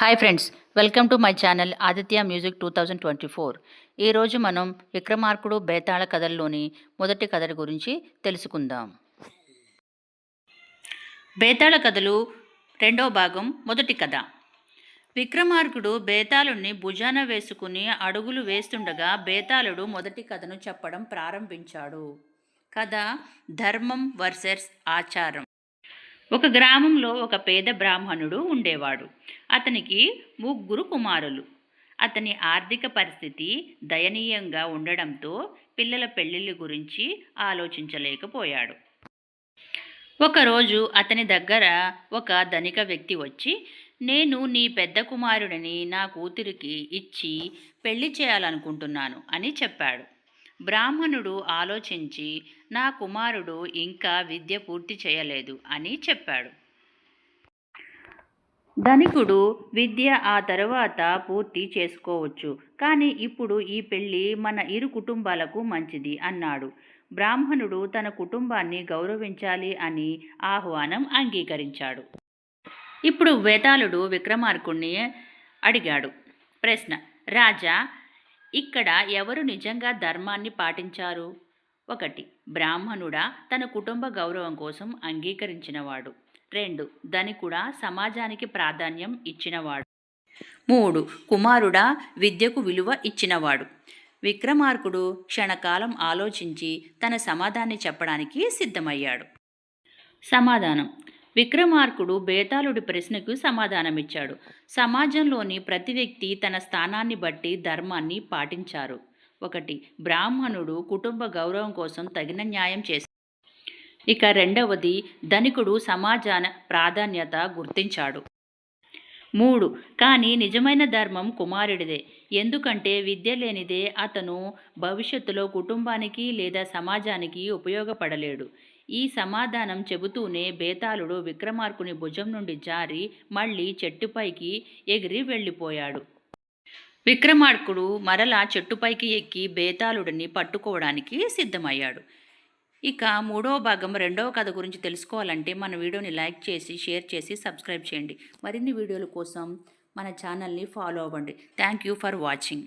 Hi friends welcome to my channel Aditya music two thousand twenty four ఈరోజు మనం విక్రమార్కుడు బేతాళ కథల్లోని మొదటి కథల గురించి తెలుసుకుందాం. బేతాళ కథలు రెండో భాగం మొదటి కథ. విక్రమార్కుడు బేతాళుణ్ణి భుజాన వేసుకుని అడుగులు వేస్తుండగా బేతాళుడు మొదటి కథను చెప్పడం ప్రారంభించాడు. కథ ధర్మం వర్సెస్ ఆచారం. ఒక గ్రామంలో ఒక పేద బ్రాహ్మణుడు ఉండేవాడు. అతనికి ముగ్గురు కుమారులు. అతని ఆర్థిక పరిస్థితి దయనీయంగా ఉండడంతో పిల్లల పెళ్ళిళ్ళ గురించి ఆలోచించలేకపోయాడు. ఒకరోజు అతని దగ్గర ఒక ధనిక వ్యక్తి వచ్చి నేను నీ పెద్ద కుమారుడిని నా కూతురికి ఇచ్చి పెళ్ళి చేయాలనుకుంటున్నాను అని చెప్పాడు. బ్రాహ్మణుడు ఆలోచించి నా కుమారుడు ఇంకా విద్య పూర్తి చేయలేదు అని చెప్పాడు. ధనికుడు విద్య ఆ తరువాత పూర్తి చేసుకోవచ్చు కానీ ఇప్పుడు ఈ పెళ్ళి మన ఇరు కుటుంబాలకు మంచిది అన్నాడు. బ్రాహ్మణుడు తన కుటుంబాన్ని గౌరవించాలి అని ఆహ్వానం అంగీకరించాడు. ఇప్పుడు వేతాళుడు విక్రమార్కుణ్ణి అడిగాడు. ప్రశ్న రాజా ఇక్కడ ఎవరు నిజంగా ధర్మాన్ని పాటించారు? ఒకటి బ్రాహ్మణుడా తన కుటుంబ గౌరవం కోసం అంగీకరించినవాడు. రెండు ధనికుడా సమాజానికి ప్రాధాన్యం ఇచ్చినవాడు. మూడు కుమారుడా విద్యకు విలువ ఇచ్చినవాడు. విక్రమార్కుడు క్షణకాలం ఆలోచించి తన సమాధాన్ని చెప్పడానికి సిద్ధమయ్యాడు. సమాధానం విక్రమార్కుడు బేతాళుడి ప్రశ్నకు సమాధానమిచ్చాడు. సమాజంలోని ప్రతి వ్యక్తి తన స్థానాన్ని బట్టి ధర్మాన్ని పాటించారు. ఒకటి బ్రాహ్మణుడు కుటుంబ గౌరవం కోసం తగిన న్యాయం చేశాడు ఇక రెండవది ధనికుడు సమాజాన ప్రాధాన్యత గుర్తించాడు. మూడు కానీ నిజమైన ధర్మం కుమారుడిదే. ఎందుకంటే విద్య లేనిదే అతను భవిష్యత్తులో కుటుంబానికి లేదా సమాజానికి ఉపయోగపడలేడు. ఈ సమాధానం చెబుతూనే బేతాళుడు విక్రమార్కుని భుజం నుండి జారి మళ్ళీ చెట్టుపైకి ఎగిరి వెళ్ళిపోయాడు. విక్రమార్కుడు మరలా చెట్టుపైకి ఎక్కి బేతాళుడిని పట్టుకోవడానికి సిద్ధమయ్యాడు. ఇక మూడవ భాగం రెండవ కథ గురించి తెలుసుకోవాలంటే మన వీడియోని లైక్ చేసి షేర్ చేసి సబ్స్క్రైబ్ చేయండి. మరిన్ని వీడియోల కోసం మన ఛానల్ని ఫాలో అవ్వండి. Thank you for watching.